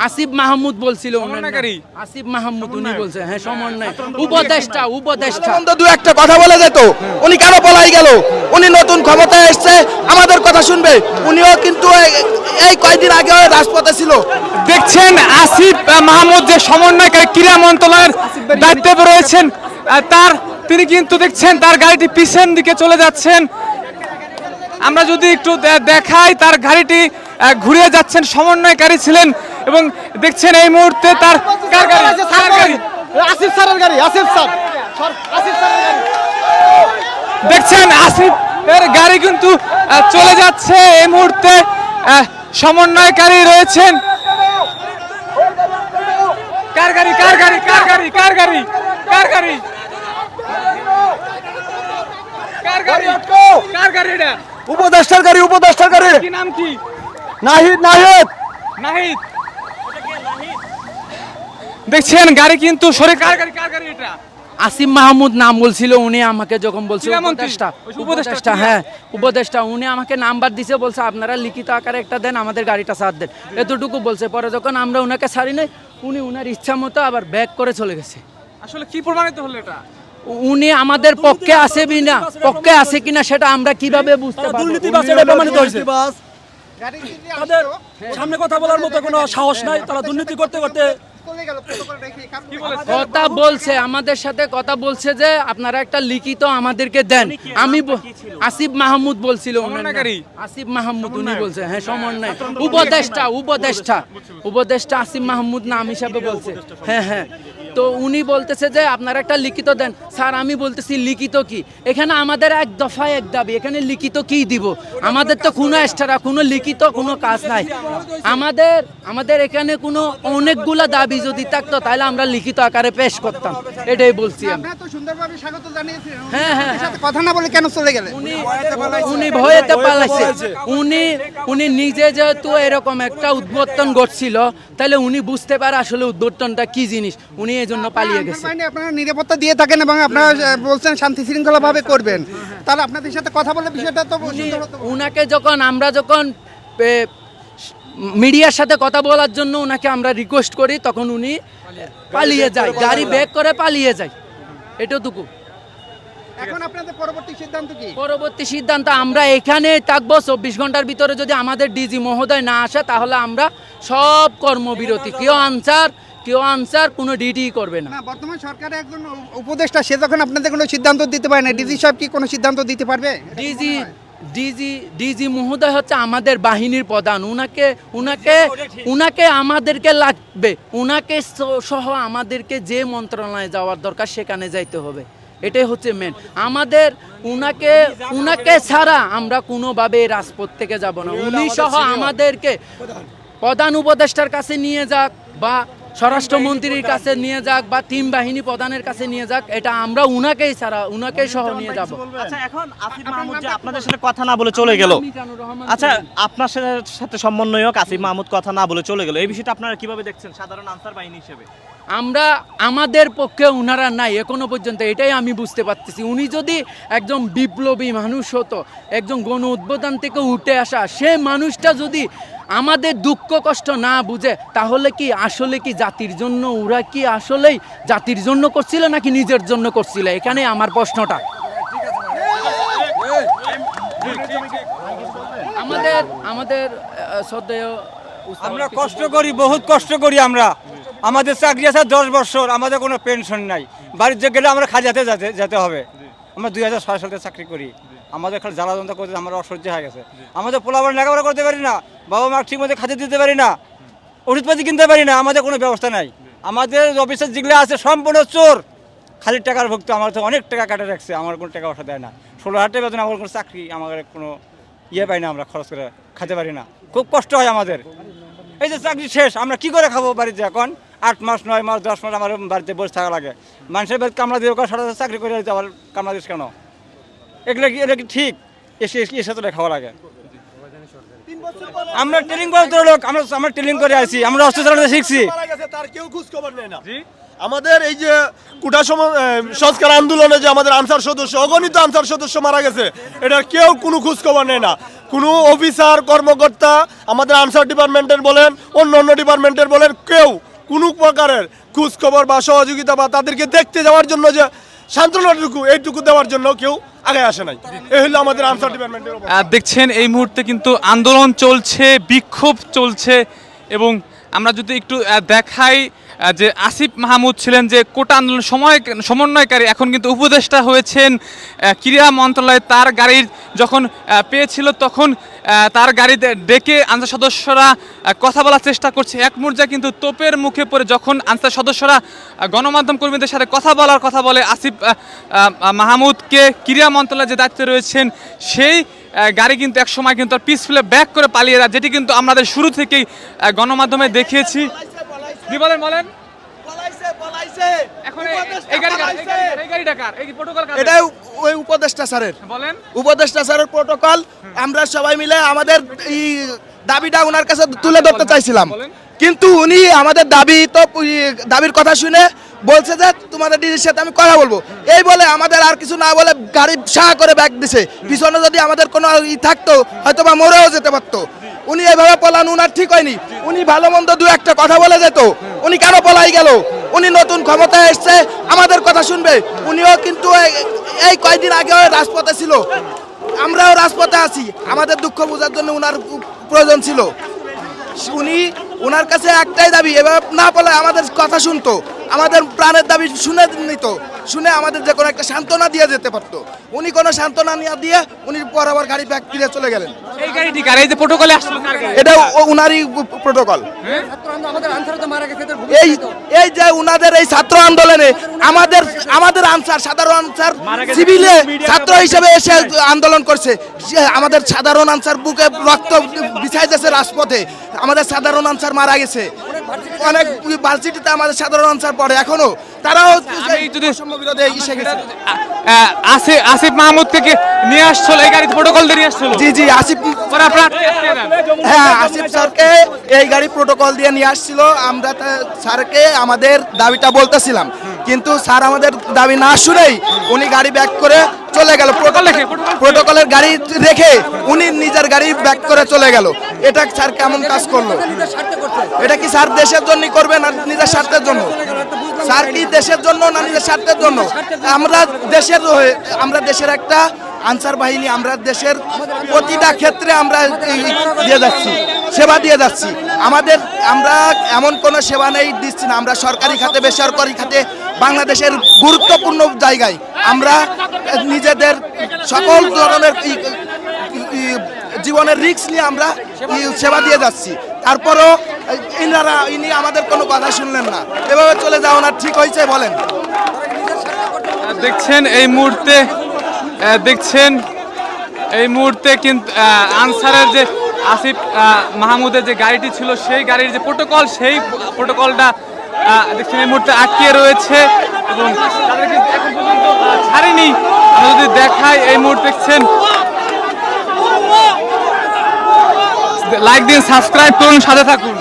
আসিফ মাহমুদ বলছিল? আসিফ মাহমুদ উনি বলছে হ্যাঁ সমন্বয় উপদেষ্টা উপদেষ্টা। দু একটা কথা বলে যেত উনি কেন পলাই গেল? উনি নতুন ক্ষমতায় এসছে আমাদের কথা শুনবে। উনিও কিন্তু এই- কয়েকদিন আগে রাজপথে ছিল। দেখছেন আসিফ মাহমুদ যে সমন্বয়কারী ক্রীড়া মন্ত্রণালয়ের দায়িত্বে রয়েছেন তার তিনি কিন্তু দেখছেন তার গাড়িটি পিছন দিকে চলে যাচ্ছেন। আমরা যদি একটু দেখাই তার গাড়িটি ঘুরিয়ে যাচ্ছেন সমন্বয়কারী ছিলেন এবং দেখছেন এই মুহূর্তে তার কার গাড়ি? আসিফ স্যারের গাড়ি আসিফ স্যার। আসিফ স্যারের গাড়ি। দেখছেন কিন্তু চলে যাচ্ছে এই মুহূর্তে সমন্বয়কারী রয়েছেন। কার গাড়ি? কার গাড়ি? কার গাড়ি? কার গাড়ি? কার গাড়ি? কার গাড়ি? কার গাড়ি এটা? উপদেষ্টার গাড়ি উপদেষ্টার গাড়ি। কি নাম কি? নাহিদ নাহিদ। নাহিদ। দেখছেন গাড়ি কিন্তু সরে কার গাড়ি কার গাড়ি এটা? আসিফ মাহমুদ নাম বলছিল উনি আমাকে যখন বলছে ক্রীড়ামন্ত্রী? উপদেষ্টা উপদেষ্টা, হ্যাঁ উপদেষ্টা উনি আমাকে নাম্বার দিছে বলছে আপনারা লিখিত আকারে একটা দেন আমাদের গাড়িটা সাথ দেন। এতটুকু বলছে পরে যখন আমরা ওনাকে ছাড়ি নাই উনি উনার ইচ্ছা মতো আবার ব্যাক করে চলে গেছে। আসলে কি প্রমাণিত হলো এটা? উনি আমাদের পক্ষে আছে কিনা পক্ষে আছে কিনা সেটা আমরা কীভাবে বুঝতে পারব? দুর্নীতিবাজ এটা প্রমাণিত হয়েছে। তাদের সামনে কথা বলার মতো কোনো সাহস নাই তারা দুর্নীতি করতে করতে কথা বলছে আমাদের সাথে কথা বলছে যে আপনারা একটা লিখিত আমাদেরকে দেন। আমি আসিফ মাহমুদ বলছিল? আসিফ মাহমুদ উনি বলছে হ্যাঁ সমন্বয় উপদেষ্টা উপদেষ্টা উপদেষ্টা আসিফ মাহমুদ নাম হিসাবে বলছে। হ্যাঁ হ্যাঁ। তো উনি বলতেছে যে আপনারা একটা লিখিত দেন। স্যার আমি বলতেছি লিখিত কি? এখানে আমাদের এক দফায় এক দাবি এখানে লিখিত কি দিব? আমাদের তো কোনো এক্সট্রা কোনো লিখিত কোনো কাজ নাই। আমাদের আমাদের এখানে কোনো অনেকগুলা দাবি যদি থাকতো তাহলে আমরা লিখিত আকারে পেশ করতাম। এটাই বলছি হ্যাঁ, হ্যাঁ, কথা না বলে কেন চলে গেলেন? উনি উনি ভয়েতে পালাইছে। উনি উনি নিজে যেহেতু এরকম একটা উদ্বোধন ঘটছিল তাহলে উনি বুঝতে পারে আসলে উদ্বোধনটা কি জিনিস। উনি এই জন্য পালিয়ে গেছে। আপনারা নিরাপত্তা দিয়ে থাকেন এবং আপনারা বলছেন শান্তি শৃঙ্খলা ভাবে করবেন। তাহলে আপনাদের সাথে কথা বলে বিষয়টা তো সুন্দর উনাকে যখন আমরা যখন মিডিয়ার সাথে কথা বলার জন্য উনাকে আমরা রিকোয়েস্ট করি তখন উনি পালিয়ে যায়। গাড়ি ব্যাক করে পালিয়ে যায়। এটুকু এখন আপনাদের পরবর্তী সিদ্ধান্ত কি? পরবর্তী সিদ্ধান্ত আমরা এখানে থাকব চব্বিশ ঘণ্টার ভিতরে যদি আমাদের ডিজি মহোদয় না আসে তাহলে আমরা সব কর্মবিরতি। কেউ আনসার কেউ আনসার কোনো ডিটি করবে না। না বর্তমান সরকারের একজন উপদেষ্টা সে যখন আপনাদের কোনো সিদ্ধান্ত দিতে পারে না ডিজি সাহেব কি কোনো সিদ্ধান্ত দিতে পারবে? ডিজি ডিজি ডিজি মহোদয় হচ্ছে আমাদের বাহিনীর প্রধান। উনাকে উনাকে উনাকে আমাদেরকে লাগবে। উনাকে সহ আমাদেরকে যে মন্ত্রণালয়ে যাওয়ার দরকার সেখানে যাইতে হবে। এটাই হচ্ছে মেন আমাদের উনাকে উনাকে ছাড়া আমরা কোনোভাবে এই রাজপথ থেকে যাব না। উনি সহ আমাদেরকে প্রধান উপদেষ্টার কাছে নিয়ে যাক বা স্বরাষ্ট্রমন্ত্রীর কাছে নিয়ে যাক বা তিন বাহিনী প্রধানের কাছে নিয়ে যাক এটা আমরা উনাকেই ছাড়া উনাকেই সহ নিয়ে যাব। আচ্ছা এখন আসিফ মাহমুদ যে আপনাদের সাথে কথা না বলে চলে গেল। আচ্ছা আপনার সাথে- সাথে সমন্বয়ক আসিফ মাহমুদ কথা না বলে চলে গেল। এই বিষয়টা আপনারা কীভাবে দেখছেন? সাধারণ আনসার বাহিনী হিসেবে। আমরা আমাদের পক্ষে উনারা নাই এখনও পর্যন্ত এটাই আমি বুঝতে পারতেছি। উনি যদি একজন বিপ্লবী মানুষ হতো একজন গণ উদ্বোধন থেকে উঠে আসা সে মানুষটা যদি আমাদের দুঃখ কষ্ট না বুঝে তাহলে কি আসলে কি জাতির জন্য ওরা কি আসলেই জাতির জন্য করছিল নাকি নিজের জন্য করছিল? এখানে আমার প্রশ্নটা। আমাদের আমাদের শ্রদ্ধেয় আমরা কষ্ট করি বহুত কষ্ট করি আমরা। আমাদের চাকরি আছে দশ বছর আমাদের কোনো পেনশন নাই। বাড়িতে গেলে আমরা খাজাতে যেতে যেতে হবে। আমরা দুই হাজার ছয় সালে চাকরি করি। আমাদের খালি জ্বালা যন্ত্র করতে আমরা অসহ্য হয়ে গেছে। আমাদের পোলাবার লেখাপড়া করতে পারি না। বাবা মা ঠিক মতো খাতে দিতে পারি না, ওষুধপাতি কিনতে পারি না, আমাদের কোনো ব্যবস্থা নাই। আমাদের অফিসের যেগুলো আছে সম্পূর্ণ চোর। খালি টাকার ভুক্ত, আমার তো অনেক টাকা কাটে রাখছে, আমার কোনো টাকা পয়সা দেয় না। ষোলো হাজার টাকা বেতন আমার কোনো চাকরি আমাদের কোনো ইয়ে পাই না আমরা, খরচ করে খেতে পারি না। খুব কষ্ট হয় আমাদের। এই যে চাকরি শেষ, আমরা কি করে খাব বাড়িতে এখন? আট মাস, নয় মাস, দশ মাস আমার বাড়িতে বসে থাকা লাগে। মানুষের বাড়িতে কামলা দিয়ে সারা চাকরি করে আবার কামলা দিস কেন? এগুলো কি এটা কি ঠিক? এসে এসে এসে তো খাওয়া লাগে। আমরা ট্রেনিং করে লোক, আমরা আমরা ট্রেনিং করে আছি আমরা অস্ত্র চালাতে শিখছি। তার কেউ খোঁজ খবর নেয় না। আমাদের এই যে কুটা সংস্কার আন্দোলনে যে আমাদের আনসার সদস্য, অগণিত আনসার সদস্য মারা গেছে, এটার কেউ কোনো খোঁজ খবর নেয় না। কোনো অফিসার, কর্মকর্তা, আমাদের আনসার ডিপার্টমেন্টের বলেন অন্য অন্য ডিপার্টমেন্টের বলেন, কেউ কোনো প্রকারের খোঁজ খবর বা সহযোগিতা বা তাদেরকে দেখতে যাওয়ার জন্য যে সান্ত্বনাটুকু, এইটুকু দেওয়ার জন্য কেউ আগে আসে নাই। এই হলো আমাদের আনসার ডিপার্টমেন্টের দেখছেন, এই মুহূর্তে কিন্তু আন্দোলন চলছে, বিক্ষোভ চলছে এবং আমরা যদি একটু দেখাই যে আসিফ মাহমুদ ছিলেন যে কোটা আন্দোলন সময় সমন্বয়কারী, এখন কিন্তু উপদেষ্টা হয়েছেন। ক্রীড়া মন্ত্রণালয় তার গাড়ির যখন পেয়েছিল তখন তার গাড়িতে ডেকে আনসার সদস্যরা কথা বলার চেষ্টা করছে এক পর্যায়ে কিন্তু তোপের মুখে পড়ে যখন আনসার সদস্যরা গণমাধ্যম কর্মীদের সাথে কথা বলার কথা বলে আসিফ মাহমুদকে ক্রীড়া মন্ত্রণালয়ে যে দায়িত্বে রয়েছেন সেই গাড়ি কিন্তু এক সময় কিন্তু পিস ফেলে ব্যাক করে পালিয়ে যায় যেটি কিন্তু আমাদের শুরু থেকেই গণমাধ্যমে দেখিয়েছি কি বলেন বলেন এখন এই- গাড়ি এই গাড়ি কার? এই প্রোটোকল? ওই উপদেষ্টা স্যারের। বলেন। উপদেষ্টা স্যারের প্রোটোকল আমরা সবাই মিলে আমাদের এই দাবিটা ওনার কাছে তুলে ধরতে চাইছিলাম। কিন্তু উনি আমাদের দাবি তো দাবির কথা শুনে বলছে যে তোমাদের ডিজির সাথে আমি কথা বলব। এই বলে আমাদের আর কিছু না বলে গাড়ি সাহা করে ব্যাগ দিছে। পিছনে যদি আমাদের কোনো ই থাকতো হয়তো বা মরেও যেতে পারতো। উনি এভাবে পলান, উনার ঠিক হয়নি। উনি ভালো মন্দ দু একটা কথা বলে যেত। উনি কেন পলাই গেল? উনি নতুন ক্ষমতায় এসছে, আমাদের কথা শুনবে। উনিও কিন্তু এই- কয়দিন আগে রাজপথে ছিল। আমরাও রাজপথে আছি। আমাদের দুঃখ বোঝার জন্য উনার প্রয়োজন ছিল। উনি ওনার কাছে একটাই দাবি এবার না বলে আমাদের কথা শুনতো। আমাদের প্রাণের দাবি শুনে নিত শুনে আমাদের যে কোনো একটা সান্ত্বনা দিয়ে যেতে পারতো। উনি কোনো সান্ত্বনা না দিয়ে উনি পর আবার গাড়ি ব্যাগ ফিরে চলে গেলেন। এই গাড়িটি কার? এই যে প্রোটোকলে আসলো এটা ওনারই প্রোটোকল এই এই যে উনাদের এই ছাত্র আন্দোলনে আমাদের আমাদের আনসার সাধারণ আনসার সিভিলে ছাত্র হিসেবে এসে আন্দোলন করছে। আমাদের সাধারণ আনসার বুকে রক্ত বিছাইতেছে রাজপথে। আমাদের সাধারণ আনসার মারা গেছে। অনেক ভার্সিটিতে আমাদের সাধারণ আনসার পড়ে এখনও। তারাও আসিফ আসিফ মাহমুদকে থেকে নিয়ে আসছিল? এই গাড়িতে প্রোটোকল দিয়ে নিয়ে আসছিল? জি জি আসিফ। হ্যাঁ আসিফ স্যারকে এই গাড়ি প্রোটোকল দিয়ে নিয়ে আসছিল। আমরা স্যারকে আমাদের দাবিটা বলতেছিলাম। কিন্তু স্যার আমাদের দাবি না শুনেই উনি গাড়ি ব্যাক করে চলে গেল। প্রোটোকলের গাড়ি রেখে উনি নিজের গাড়ি ব্যাক করে চলে গেল। এটা স্যার কেমন কাজ করল? এটা কি স্যার দেশের জন্য করবে না নিজের স্বার্থের জন্য? স্যার কি দেশের জন্য না নিজের স্বার্থের জন্য? আমরা দেশের হয়ে আমরা দেশের একটা আনসার বাহিনী আমরা দেশের প্রতিটা ক্ষেত্রে আমরা দিয়ে যাচ্ছি সেবা দিয়ে যাচ্ছি। আমাদের আমরা এমন কোনো সেবা নেই দিচ্ছি না। আমরা সরকারি খাতে বেসরকারি খাতে বাংলাদেশের গুরুত্বপূর্ণ জায়গায় আমরা নিজেদের সকল ধরনের জীবনের রিস্ক নিয়ে আমরা সেবা দিয়ে যাচ্ছি। তারপরও ইনারা, ইনি আমাদের কোনো কথা শুনলেন না। এভাবে চলে যাওয়া না, ঠিক হয়েছে, বলেন। দেখছেন, এই মুহূর্তে দেখছেন, এই মুহূর্তে কিন্তু আনসারের যে আসিফ মাহমুদের যে গাড়িটি ছিল, সেই গাড়ির যে প্রোটোকল সেই প্রোটোকলটা দেখছেন, এই মুহূর্তে আটকে রয়েছে এবং তাদেরকে এখন পর্যন্ত ছাড়েনি। আমরা যদি দেখাই, এই মুহূর্তে দেখছেন, লাইক দিন, সাবস্ক্রাইব করুন, সাথে থাকুন।